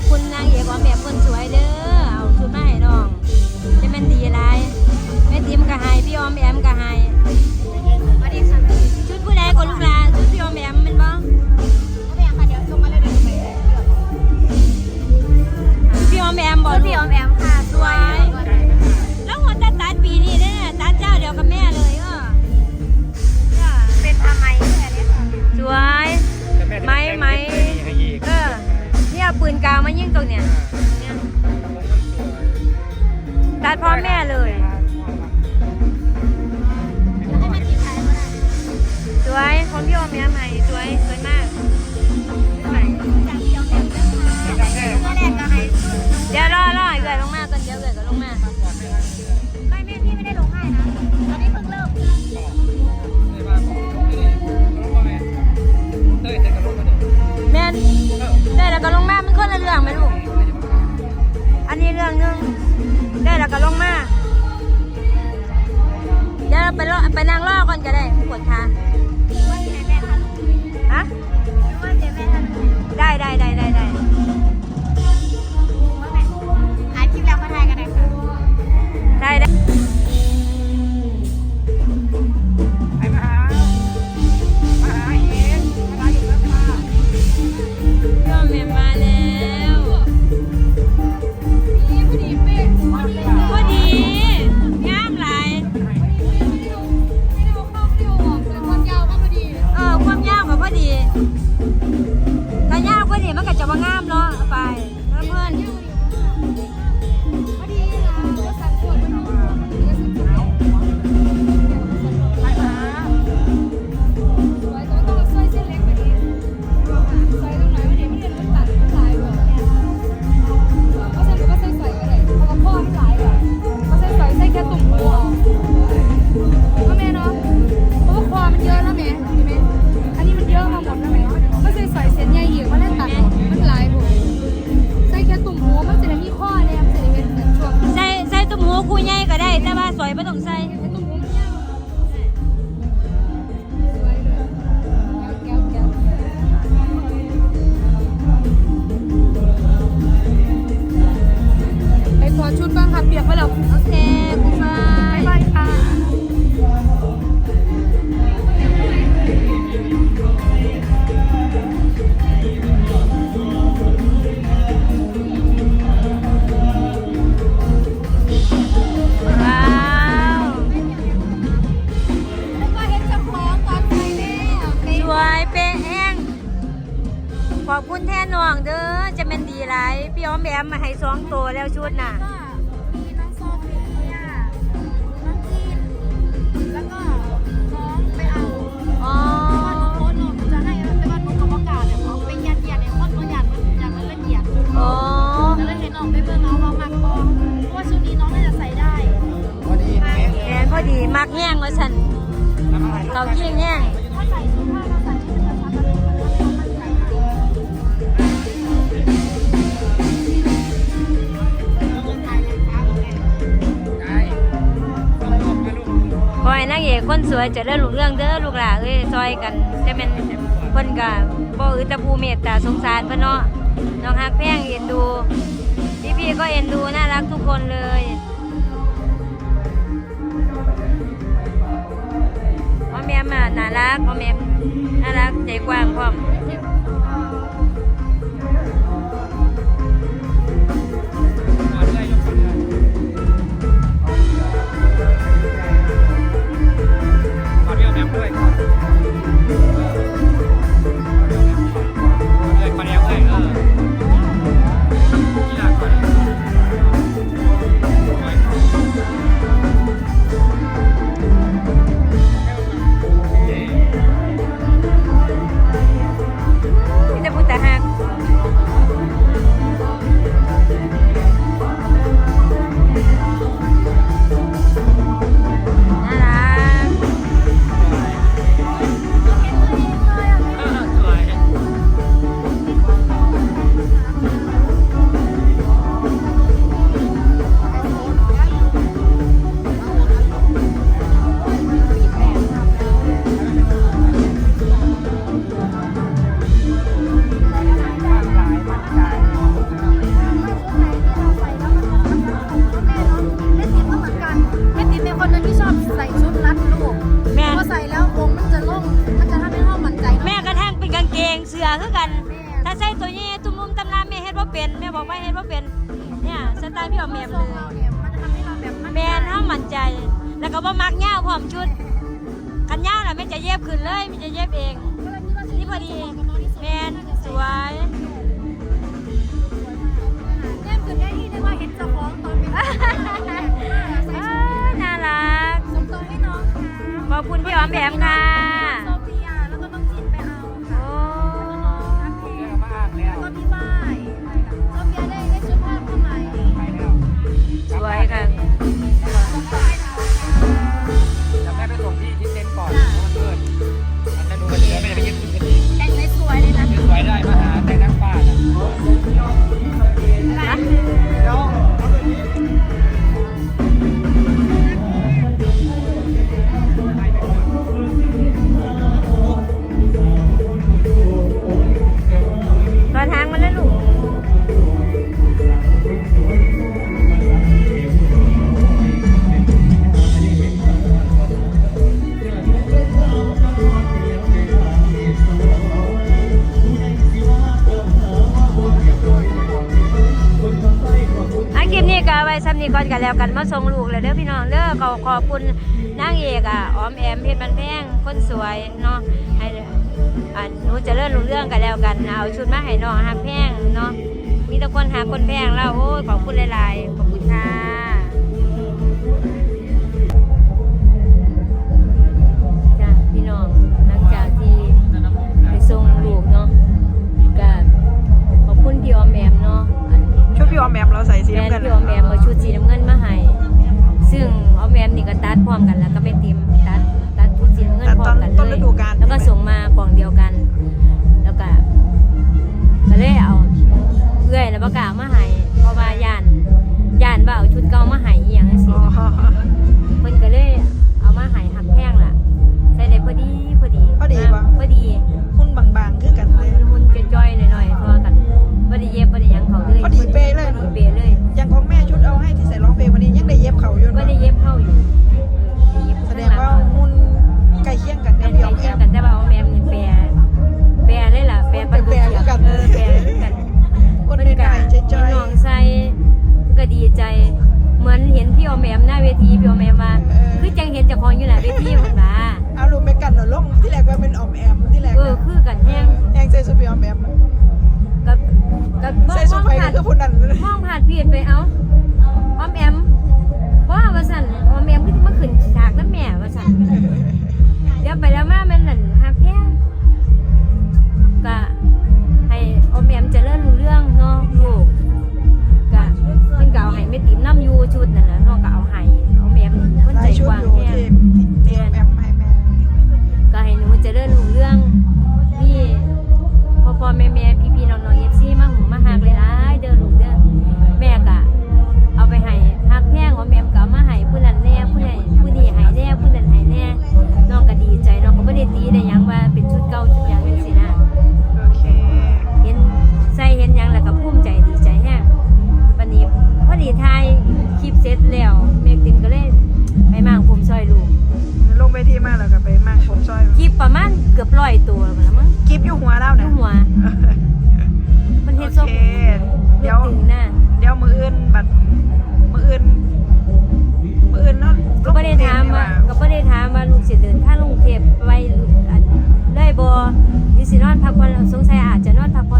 อบคุณนางเอกว่าแม่คนสวยเด้อ ตัดพร้อมแม่เลยให้มันกินไทยก็ได้สวยของพี่ออมแม่ให้สวยสวยมากไหนจากพี่ออมแอมนะคะเมื่อแรกเดี๋ยวรอรอ พี่อ้อมแบมมาให้สองตัวแล้วชุดน่ะ ก็มีน้องโซเฟียน้องกินแล้วก็น้องไปเอาอ๋อว่าน้องโค้ดหนูจะให้แต่ว่าน้องกรรมการเนี่ยเขาไปยัดเยียดเนี่ยคนเขาอยากมันอยากมันละเอียดอ๋อแล้วเลยเห็นน้องไปเบิ่งน้องว่ามักพอเพราะว่าชุดนี้น้องน่าจะใส่ได้แขนพอดีมักแห้งว่าฉันเขาเกี้ยงแห้งถ้าใส่ชุด อให้นางเอกคนสวยเจะเลื่อนลูกเรื่องเด้อลูกหล่าเอ้ยซอยกันจะเป็นเพิ่นก็บ่อึดแตะภูเมตตาสงสารเพิ่นเนาะน้องฮักแพงเอ็นดู พี่ๆก็เอ็นดูน่ารักทุกคนเลยพ่อแม่มาน่ารักพ่อแม่น่ารักใจกว้างพร้อม คือกัน ถ้าใส่ตัวนี้ตุ้มมุมตำราแม่เฮ็ดบ่เป็นแม่บอกว่าเฮ็ดบ่เป็นเนี่ยสไตล์พี่ออมแอมเลยเราเนี่ยมันจะทำให้เราแบบมั่นใจแม่นเฮามั่นใจ แล้วก็บ่มักยาวพร้อมชุดคันยาวน่ะแม่จะเย็บขึ้นเลยแม่จะเย็บเองก็เลยคิดว่าชุดนี่พอดีแม่นสวย ว้ซ้ำนี้ก่อนกันแล้วกันมาส่งลูกเลยเด้อพี่น้องเด้อขอขอบคุณนางเอกอะออมแอมเพชรบันแพงคนสวยเนาะให้อันหนูเจะเลื่อนรู้เรื่องกันแล้วกันเอาชุดมาให้น้องหักแพงเนาะมีแต่คนหาคนแพงแล้วโอ้ยขอบคุณหลายๆขอบคุณค่ะจ้าพี่น้องหลังจากที่ไปส่งลูกเนาะก็ขอบคุณพี่ออมแอมเนาะอันชุดพี่ออมแอมเราใส่สีแม่น้ำเงินพี่ออมแอมเอา ร้อมกันแล้วก็ไม่ติมตัดตัดชุดสีน้ำเงินพร้อมกันเลยแล้วก็ส่งมากล่องเดียวกัน แล้วก็ก็เลยเอาเอื้อยแล้วประกล้าศมาให้ ใส่ชุดมองไฟผ่านคือผู้นั้นเลยมองผ่านเพียนไปเอาออมแอมว่าว่าสั่นออมแอมคือมาขึ้นฉากน้ำแม่ว่าสั่นเดี๋ยวไปแล้วมาแมันนั่นหักแพงก็ให้ออมแอมเจะเริ่รู้เรื่องเนาะลูกก็เพิ่นก็เอาให้แม่ติ๋มน้ำอยู่ชุดนั่นน่ะเนาะก็เอาให้ออมแอมเพิ่นหใจลายชุดกว้างอยู่แฮงที่ที่ออมแอมให้แม่ก็ให้หนูเจะเริ่รู้เรื่องมีพ่อพ่อแม่แม่พี่พี่น้องน้องเอฟ กือบร้อยตัวแล้วมั้งคลิปอยู่หัวเล่าทั้นะงหัว มันเฮ็ดโอส้มเค เดี๋ยวตึงหน้าเดี๋ยวมืออื่นบัดมืออื่นมืออื่นเนาะก็บ่ได้ถามว่าก็บ่ได้ถามว่าลูกสิเดินทางลงกรุงเทพไปอันได้บ่นี่สินอนพักผ่อนสงสัยอาจจะนอนพักผ่อนก่อนล่ะ